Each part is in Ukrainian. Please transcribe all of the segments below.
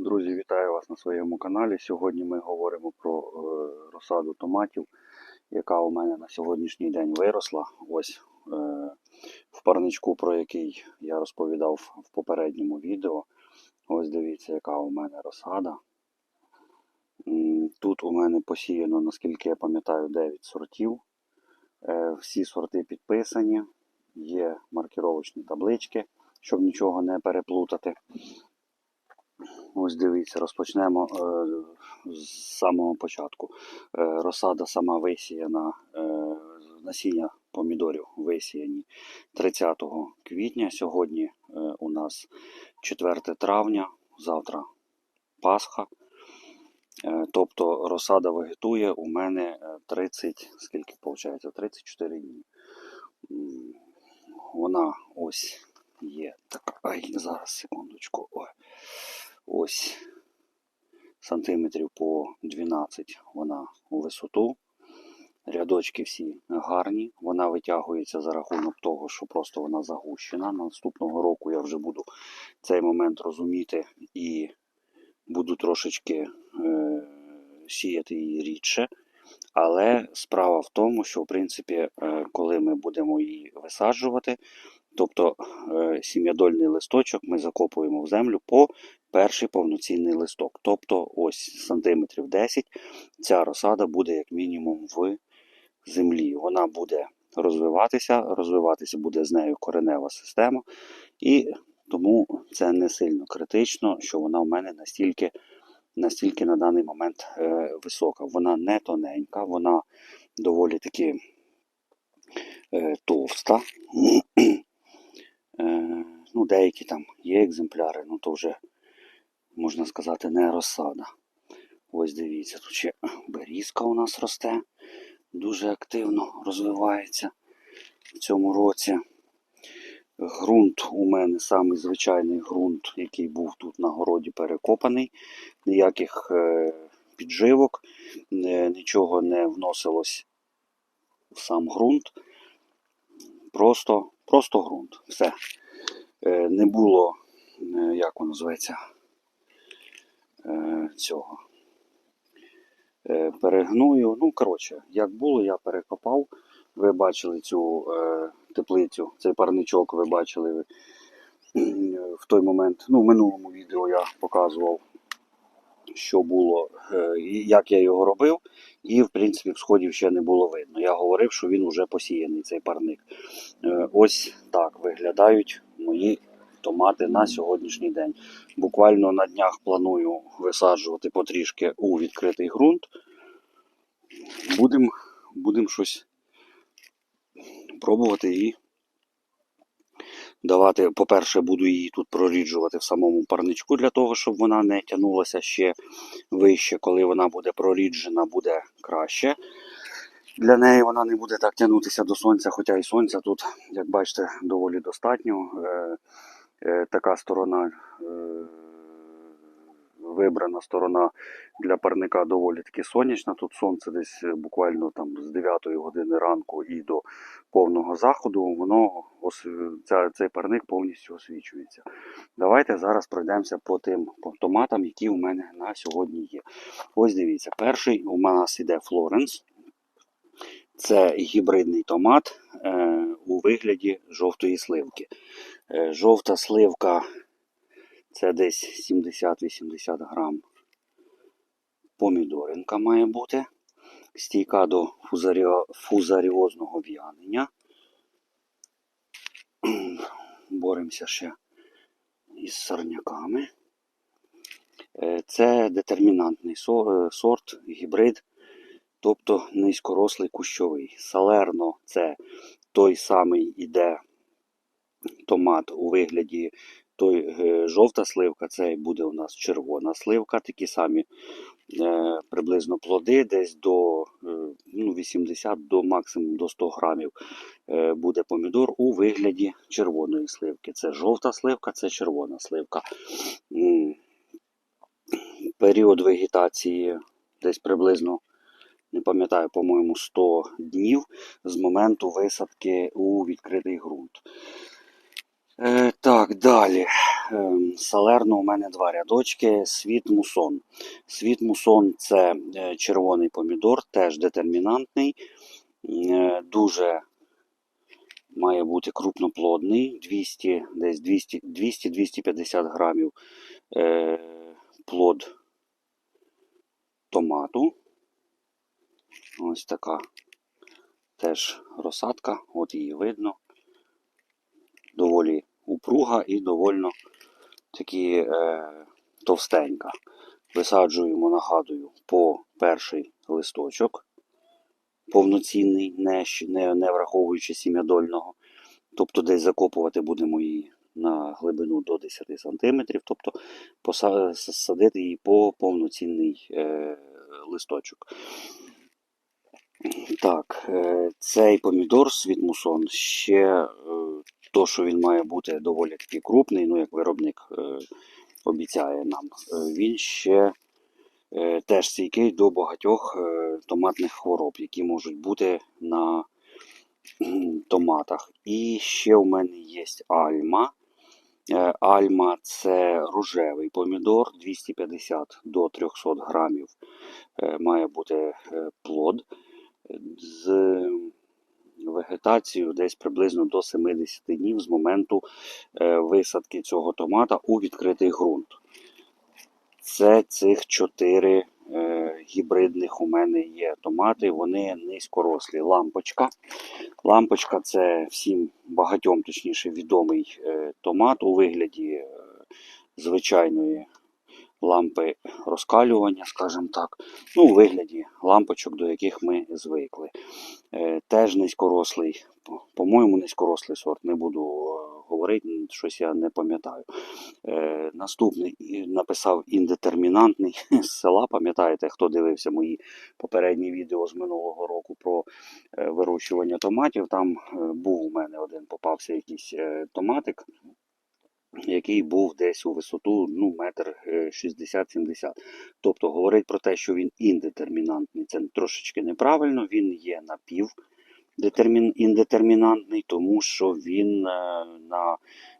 Друзі, вітаю вас на своєму каналі. Сьогодні ми говоримо про е, розсаду томатів, яка у мене на сьогоднішній день виросла. Ось е, в парничку, про який я розповідав в попередньому відео. Ось дивіться, яка у мене розсада. Тут у мене посіяно, наскільки я пам'ятаю, 9 сортів. Е, Всі сорти підписані, є маркіровочні таблички, щоб нічого не переплутати. Ось дивіться, розпочнемо е, з самого початку. Е, розсада сама висіяна, е, насіння помідорів висіяні 30 квітня. Сьогодні е, у нас 4 травня, завтра Пасха. Тобто розсада вегетує у мене е, 30, скільки виходить? 34 дні. Вона ось є така. Ай, зараз секундочку. Ой. Ось сантиметрів по 12 вона у висоту. Рядочки всі гарні. Вона витягується за рахунок того, що просто вона загущена. Наступного року я вже буду цей момент розуміти і буду трошечки е, сіяти її рідше. Але справа в тому, що в принципі, е, коли ми будемо її висаджувати, тобто е, сім'ядольний листочок ми закопуємо в землю по перший повноцінний листок. Тобто ось сантиметрів 10 ця розсада буде як мінімум в землі. Вона буде розвиватися, розвиватися буде з нею коренева система, і тому це не сильно критично, що вона в мене настільки, настільки на даний момент е, висока. Вона не тоненька, вона доволі таки е, товста. Е, ну, деякі там є екземпляри, ну то вже можна сказати, не розсада. Ось дивіться, тут ще берізка у нас росте, дуже активно розвивається в цьому році. Грунт у мене самий звичайний ґрунт, який був тут на городі перекопаний. Ніяких е, підживок, е, нічого не вносилось в сам ґрунт. Просто, просто ґрунт. Все. Е, не було, як воно називається, цього. Е, перегною. Ну, коротше, як було, я перекопав. Ви бачили цю е, теплицю, цей парничок ви бачили е, в той момент. Ну, в минулому відео я показував, що було, е, як я його робив. І, в принципі, всходів ще не було видно. Я говорив, що він вже посіяний, цей парник. Е, ось так виглядають мої томати на сьогоднішній день. Буквально на днях планую висаджувати потрішки у відкритий ґрунт. Будемо будем щось пробувати і давати. По-перше, буду її тут проріджувати в самому парничку для того, щоб вона не тягнулася ще вище. Коли вона буде проріджена, буде краще. Для неї вона не буде так тягнутися до сонця, хоча і сонця тут, як бачите, доволі достатньо. Е, така сторона, е, вибрана сторона для парника доволі таки сонячна. Тут сонце десь е, буквально там з 9 години ранку і до повного заходу, воно цей парник повністю освічується. Давайте зараз пройдемося по тим по томатам, які у мене на сьогодні є. Ось дивіться, перший у нас іде Флоренс. Це гібридний томат е, у вигляді жовтої сливки. Е, жовта сливка це десь 70-80 грам помідоринка має бути. Стійка до фузаріо- фузаріозного в'янення. Боремося ще із сорняками. Е, Це детермінантний е, сорт, гібрид, тобто низькорослий кущовий. Салерно це той самий іде томат у вигляді той е, жовта сливка, це буде у нас червона сливка, такі самі е, приблизно плоди, десь до е, ну, 80 до максимум до 100 грамів е, буде помідор у вигляді червоної сливки. Це жовта сливка, це червона сливка. Період вегетації десь приблизно, не пам'ятаю, по-моєму, 100 днів з моменту висадки у відкритий ґрунт. Е, так, далі. Ем, Салерно у мене два рядочки. Світ мусон. Світ мусон це е, червоний помідор, теж детермінантний. Е, дуже має бути крупноплодний, 200, десь 200 200-250 грамів е, плод томату. Ось така теж розсадка, от її видно. Доволі упруга і довольно такі е, товстенька. Висаджуємо, нагадую, по перший листочок повноцінний, не, не, не враховуючи сім'ядольного. Тобто десь закопувати будемо її на глибину до 10 см, тобто поса- с- садити її по повноцінний е, листочок. Так, е, цей помідор світмусон ще е, то, що він має бути доволі такий крупний, ну як виробник е, обіцяє нам, е, він ще е, теж стійкий до багатьох томатних хвороб, які можуть бути на томатах. І ще у мене є альма. Альма це рожевий помідор, 250 до 300 грамів має бути плод з вегетацією десь приблизно до 70 днів з моменту е, висадки цього томата у відкритий ґрунт. Це цих чотири е, гібридних у мене є томати, вони низькорослі. Лампочка. Лампочка це всім багатьом, точніше, відомий е, томат у вигляді звичайної лампи розкалювання, скажімо так, ну, у вигляді лампочок, до яких ми звикли. Е, теж низькорослий, по- по-моєму, низькорослий сорт, не буду е, говорити, щось я не пам'ятаю. Е, наступний написав індетермінантний з села. Пам'ятаєте, хто дивився мої попередні відео з минулого року про вирощування томатів? Там був у мене один попався якийсь томатик, який був десь у висоту ну, метр е, 60-70. Тобто говорить про те, що він індетермінантний. Це трошечки неправильно, він є напів детермін, індетермінантний, тому що він е, на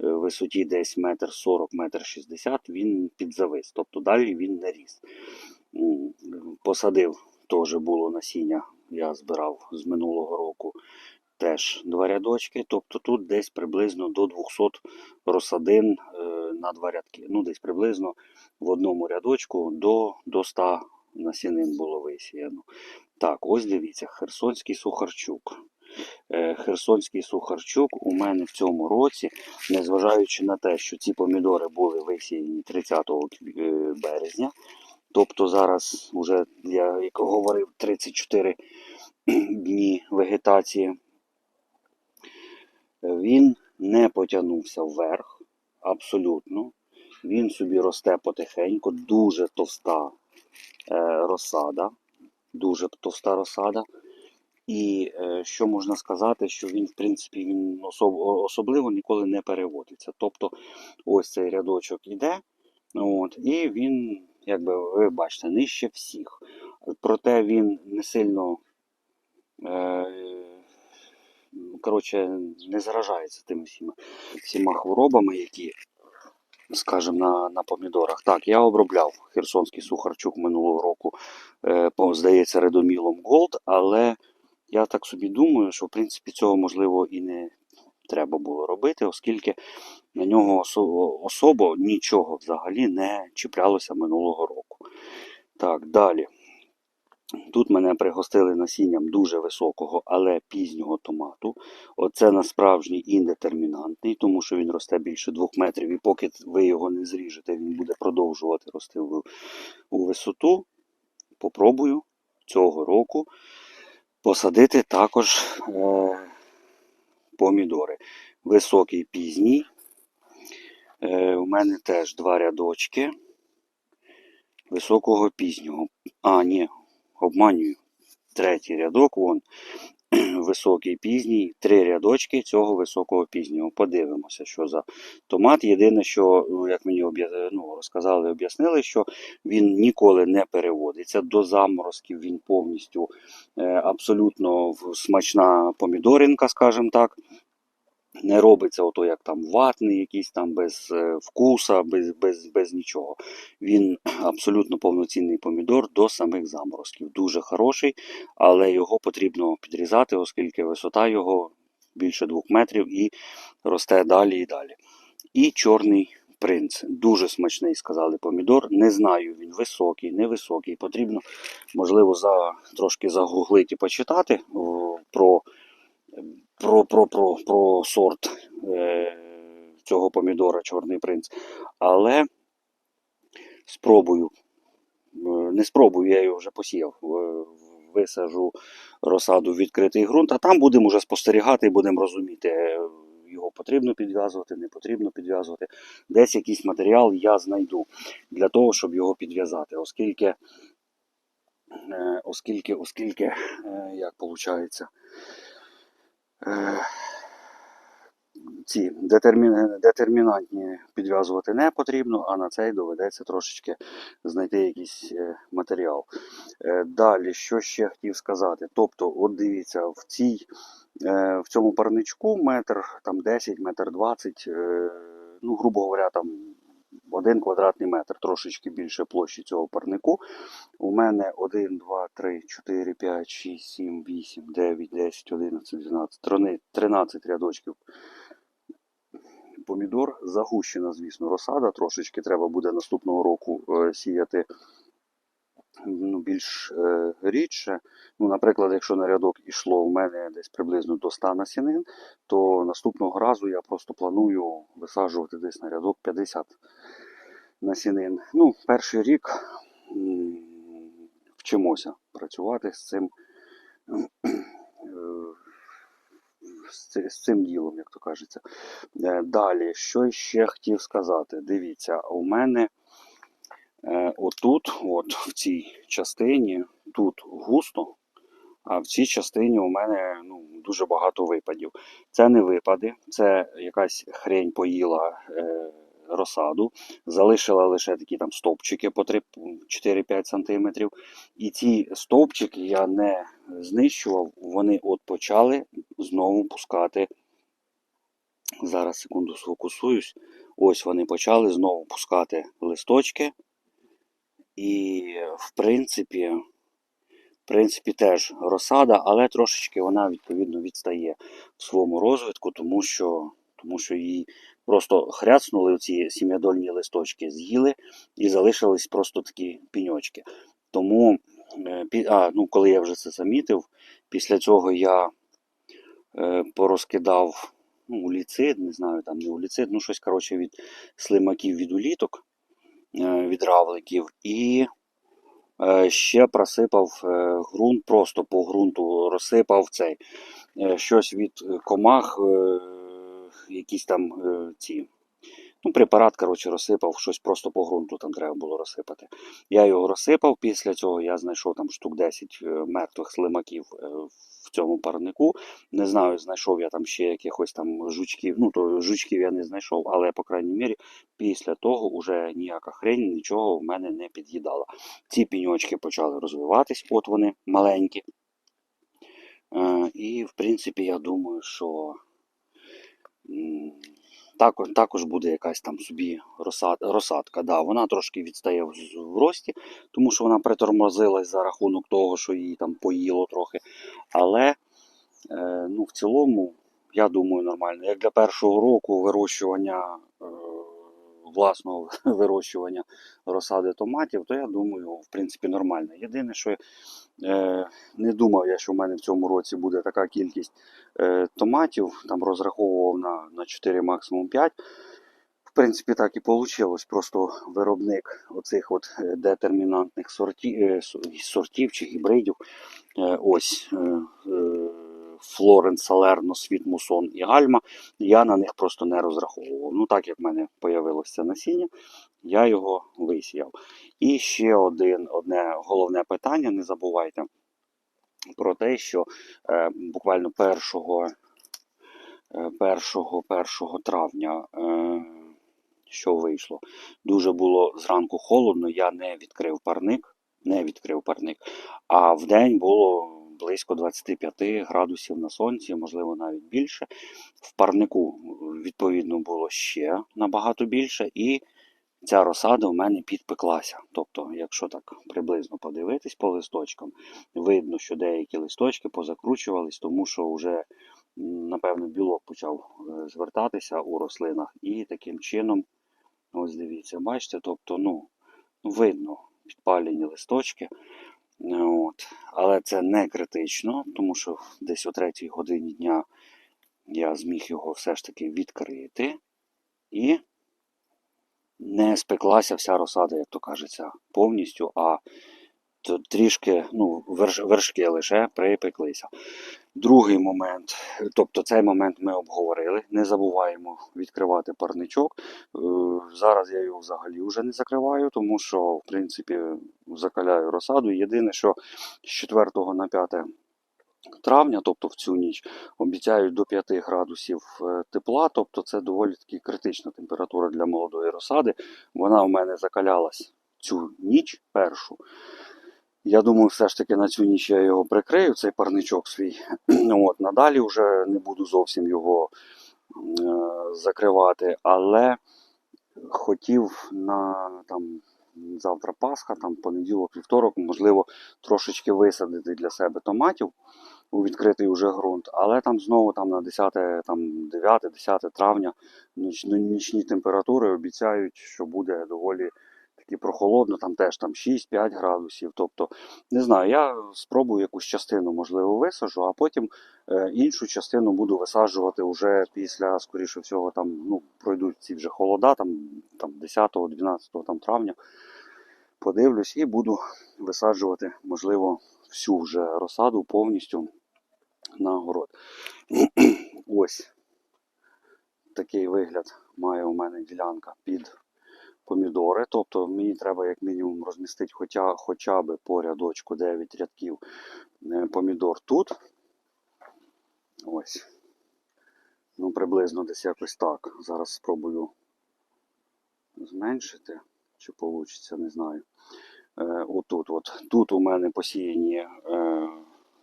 е, висоті десь метр 40, метр 60 він підзавис. Тобто далі він не ріс. Посадив теж було насіння, я збирав з минулого року теж два рядочки. Тобто тут десь приблизно до 200 розсадин е, на два рядки. Ну, десь приблизно в одному рядочку до, до 100 насінин було висіяно. Так, ось дивіться, Херсонський Сухарчук. Е, Херсонський Сухарчук у мене в цьому році, незважаючи на те, що ці помідори були висіяні 30 е, березня, тобто зараз вже, я як говорив, 34 дні вегетації, він не потягнувся вверх абсолютно. Він собі росте потихеньку, дуже товста е, розсада, дуже товста розсада. І е, що можна сказати, що він, в принципі, він особ, особливо ніколи не переводиться. Тобто, ось цей рядочок іде, от, і він, якби ви бачите, нижче всіх. Проте він не сильно е, коротше, не заражається тими всіма, всіма хворобами, які, скажімо, на, на помідорах. Так, я обробляв Херсонський сухарчук минулого року, е, здається, редомілом Gold, але я так собі думаю, що в принципі цього можливо і не треба було робити, оскільки на нього осо- особо нічого взагалі не чіплялося минулого року. Так, далі. Тут мене пригостили насінням дуже високого, але пізнього томату. Оце на справжній індетермінантний, тому що він росте більше двох метрів, і поки ви його не зріжете, він буде продовжувати рости у висоту. Попробую цього року посадити також е, помідори. Високий пізній. Е, у мене теж два рядочки високого пізнього. А, ні, обманюю. Третій рядок, вон високий пізній, три рядочки цього високого пізнього. Подивимося, що за томат. Єдине, що, ну, як мені ну, розказали, об'яснили, що він ніколи не переводиться до заморозків, він повністю е, абсолютно смачна помідоринка, скажімо так. Не робиться ото як там ватний, якийсь там без е, вкуса, без, без, без нічого. Він абсолютно повноцінний помідор до самих заморозків. Дуже хороший, але його потрібно підрізати, оскільки висота його більше двох метрів і росте далі і далі. І чорний принц. Дуже смачний, сказали помідор. Не знаю, він високий, невисокий. Потрібно, можливо, за, трошки загуглити і почитати про, про, про, про, про сорт е, цього помідора Чорний принц. Але спробую. Е, Не спробую, я його вже посіяв. Е, Висажу розсаду в відкритий ґрунт, а там будемо вже спостерігати і будемо розуміти, е, його потрібно підв'язувати, не потрібно підв'язувати. Десь якийсь матеріал я знайду для того, щоб його підв'язати, оскільки, оскільки, оскільки, як виходить, ці детермі- детермінантні підв'язувати не потрібно, а на цей доведеться трошечки знайти якийсь е, матеріал. Е, Далі, що ще хотів сказати? Тобто, от дивіться, в цій, е, в цьому парничку метр там 10, метр 20, е, ну, грубо говоря, там один квадратний метр, трошечки більше площі цього парнику. У мене 1, 2, 3, 4, 5, 6, 7, 8, 9, 10, 11, 12, 13 13 рядочків помідор. Загущена, звісно, розсада. Трошечки треба буде наступного року е, сіяти ну, більш е, рідше. Ну, наприклад, якщо на рядок ішло у мене десь приблизно до 100 насінин, то наступного разу я просто планую висаджувати десь на рядок 50 насінин. Ну, перший рік вчимося працювати з цим. З цим ділом, як то кажеться. Е, Далі, що ще хотів сказати? Дивіться, у мене е, отут, от в цій частині, тут густо, а в цій частині у мене ну, дуже багато випадів. Це не випади, це якась хрень поїла е, розсаду, залишила лише такі там стовпчики по 4-5 см. І ці стовпчики я не знищував, вони от почали знову пускати. Зараз секунду сфокусуюсь. Ось вони почали знову пускати листочки. І, в принципі, в принципі, теж розсада, але трошечки вона відповідно відстає в своєму розвитку, тому що, тому що її просто хряцнули ці сім'ядольні листочки, з'їли і залишились просто такі піньочки. Тому, е, а, ну, коли я вже це замітив, після цього я е, порозкидав ну, уліцид, не знаю, там не уліцид, ну щось коротше від слимаків від уліток, е, від равликів, і ще просипав ґрунт, просто по ґрунту розсипав цей щось від комах, якісь там е, ці. Ну, препарат, коротше, розсипав, щось просто по ґрунту там треба було розсипати. Я його розсипав, після цього я знайшов там штук 10 е, мертвих слимаків е, в цьому парнику. Не знаю, знайшов я там ще якихось там жучків. Ну, то жучків я не знайшов, але, по крайній мірі, після того вже ніяка хрень, нічого в мене не під'їдала. Ці піньочки почали розвиватись, от вони маленькі. І, в принципі, я думаю, що також, також буде якась там собі розсад, розсадка. Да, вона трошки відстає в, в рості, тому що вона притормозилась за рахунок того, що її там поїло трохи. Але е, ну, в цілому, я думаю, нормально. Як для першого року вирощування е, власного вирощування розсади томатів, то я думаю, в принципі, нормально. Єдине, що е, не думав я, що в мене в цьому році буде така кількість е, томатів, там розраховував на, на 4, максимум 5. В принципі, так і вийшло. Просто виробник оцих от е, детермінантних сортів, е, сортів чи гібридів. е, Ось Флорен, Салерно, Світ, Мусон і Гальма. Я на них просто не розраховував. Ну, так як в мене появилося насіння, я його висіяв. І ще один, одне головне питання: не забувайте про те, що е, буквально 1, е, 1, 1 травня. Е, що вийшло? Дуже було зранку холодно, я не відкрив парник, не відкрив парник, а в день було близько 25 градусів на сонці, можливо, навіть більше. В парнику, відповідно, було ще набагато більше, і ця розсада в мене підпеклася. Тобто, якщо так приблизно подивитись по листочкам, видно, що деякі листочки позакручувались, тому що вже, напевно, білок почав е, звертатися у рослинах, і таким чином, ось дивіться, бачите, тобто, ну, видно підпалені листочки. От. Але це не критично, тому що десь о третій годині дня я зміг його все ж таки відкрити і не спеклася вся розсада, як то кажеться, повністю, а трішки, ну, верш, вершки лише припеклися. Другий момент, тобто цей момент ми обговорили. Не забуваємо відкривати парничок. Е, Зараз я його взагалі вже не закриваю, тому що, в принципі, закаляю розсаду. Єдине, що з 4 на 5 травня, тобто в цю ніч, обіцяють до 5 градусів е, тепла, тобто це доволі таки критична температура для молодої розсади. Вона у мене закалялась цю ніч першу. Я думаю, все ж таки на цю ніч я його прикрию, цей парничок свій. От, надалі вже не буду зовсім його е, закривати, але хотів на там, завтра Пасха, там понеділок, вівторок, можливо, трошечки висадити для себе томатів у відкритий уже ґрунт, але там знову там на 10, там 9, 10 травня ніч, ну, нічні температури обіцяють, що буде доволі таки прохолодно, там теж там 6-5 градусів. Тобто, не знаю, я спробую якусь частину, можливо, висаджу, а потім е, іншу частину буду висаджувати вже після, скоріше всього, там ну, пройдуть ці вже холода, там, там 10-12 там, травня. Подивлюсь і буду висаджувати, можливо, всю вже розсаду повністю на город. Ось такий вигляд має у мене ділянка під помідори. Тобто мені треба як мінімум розмістити хоча, хоча б по рядочку 9 рядків е, помідор тут. Ось. Ну, приблизно десь якось так. Зараз спробую зменшити. Чи вийде, не знаю. Е, отут, от. Тут у мене посіяні е,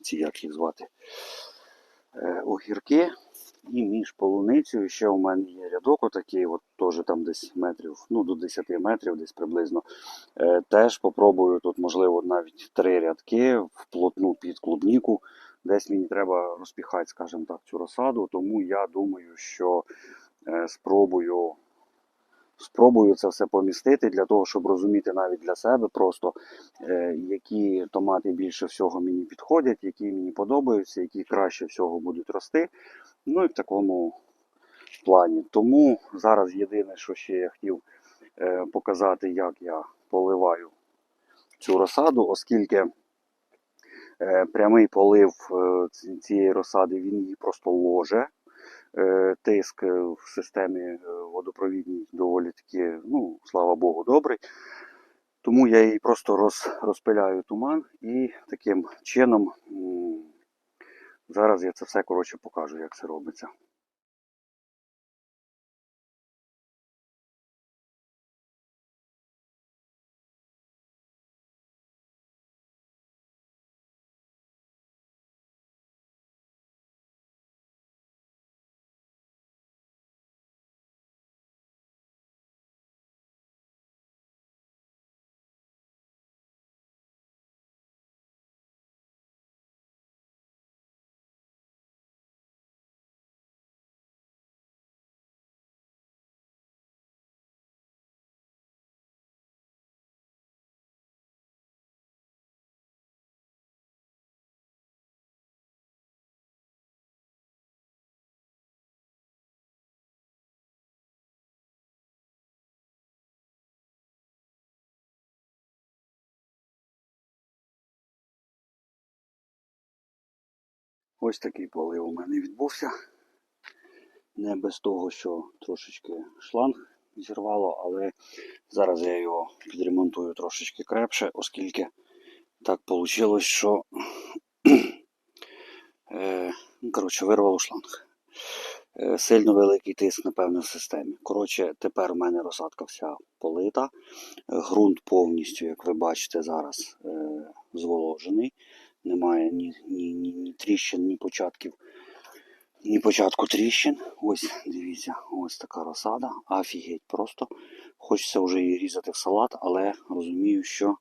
ці, як їх звати, е, огірки. І між полуницею ще у мене є рядок отакий, от теж там десь метрів, ну до 10 метрів десь приблизно. Е, теж попробую тут, можливо, навіть три рядки вплотну під клубніку. Десь мені треба розпіхати, скажімо так, цю розсаду, тому я думаю, що е, спробую спробую це все помістити для того, щоб розуміти навіть для себе просто, е, які томати більше всього мені підходять, які мені подобаються, які краще всього будуть рости. Ну і в такому плані. Тому зараз єдине, що ще я хотів е, показати, як я поливаю цю розсаду, оскільки е, прямий полив цієї розсади він її просто ложе. Е, Тиск е, в системі е, водопровідній доволі таки, ну, слава Богу, добрий. Тому я її просто роз, розпиляю туман і таким чином зараз я це все коротше покажу, як це робиться. Ось такий полив у мене відбувся. Не без того, що трошечки шланг зірвало, але зараз я його підремонтую трошечки крепше, оскільки так вийшло, що е, ну, коротше, вирвало шланг. Е, Сильно великий тиск, напевно, в системі. Коротше, тепер у мене розсадка вся полита. Грунт повністю, як ви бачите, зараз е, зволожений. Немає ні, ні, ні, ні тріщин, ні початків. Ні початку тріщин. Ось, дивіться, ось така розсада. Офігеть просто. Хочеться вже її різати в салат, але розумію, що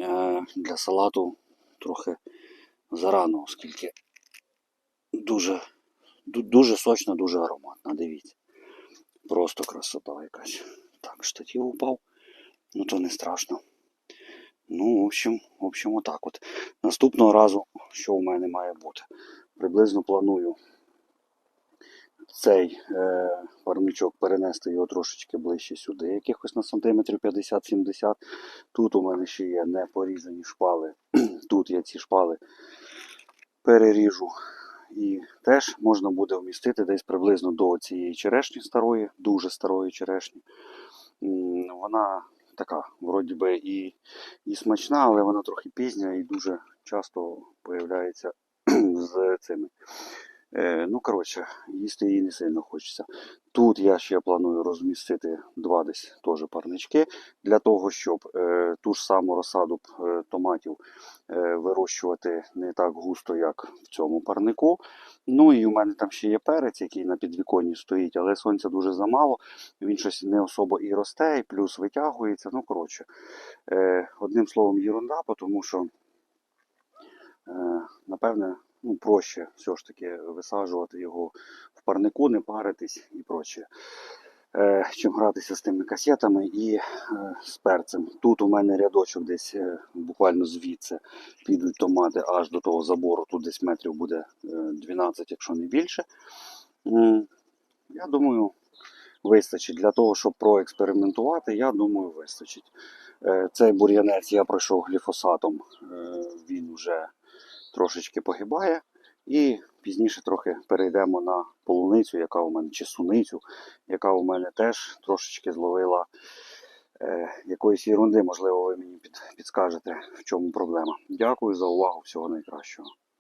е, для салату трохи зарано, оскільки дуже, дуже сочна, дуже ароматна. Дивіться. Просто красота якась. Так, штатів упав. Ну то не страшно. Ну, в общем, в общем, отак от. Наступного разу, що у мене має бути? Приблизно планую цей е, парничок перенести його трошечки ближче сюди, якихось на сантиметрів 50-70. Тут у мене ще є непорізані шпали. Тут я ці шпали переріжу. І теж можна буде вмістити десь приблизно до цієї черешні старої, дуже старої черешні. Вона така, вроді би, і, і смачна, але вона трохи пізня і дуже часто появляється з цими. Е, ну, коротше, їсти її не сильно хочеться. Тут я ще планую розмістити два десь теж парнички для того, щоб е, ту ж саму розсаду е, томатів е, вирощувати не так густо, як в цьому парнику. Ну і у мене там ще є перець, який на підвіконні стоїть, але сонця дуже замало. Він щось не особо і росте, і плюс витягується. Ну, коротше, е, одним словом, єрунда, тому що, е, напевне, ну, проще все ж таки висаджувати його в парнику, не паритись і проче. Е, чим гратися з тими касетами і е, з перцем. Тут у мене рядочок десь е, буквально звідси підуть томати аж до того забору. Тут десь метрів буде е, 12, якщо не більше. М, Я думаю, вистачить для того, щоб проекспериментувати. Я думаю, вистачить. Е, Цей бур'янець я пройшов гліфосатом, е, він вже трошечки погибає. І пізніше трохи перейдемо на полуницю, яка у мене, чи суницю, яка у мене теж трошечки зловила е, якоїсь ерунди. Можливо, ви мені під, підскажете, в чому проблема. Дякую за увагу. Всього найкращого.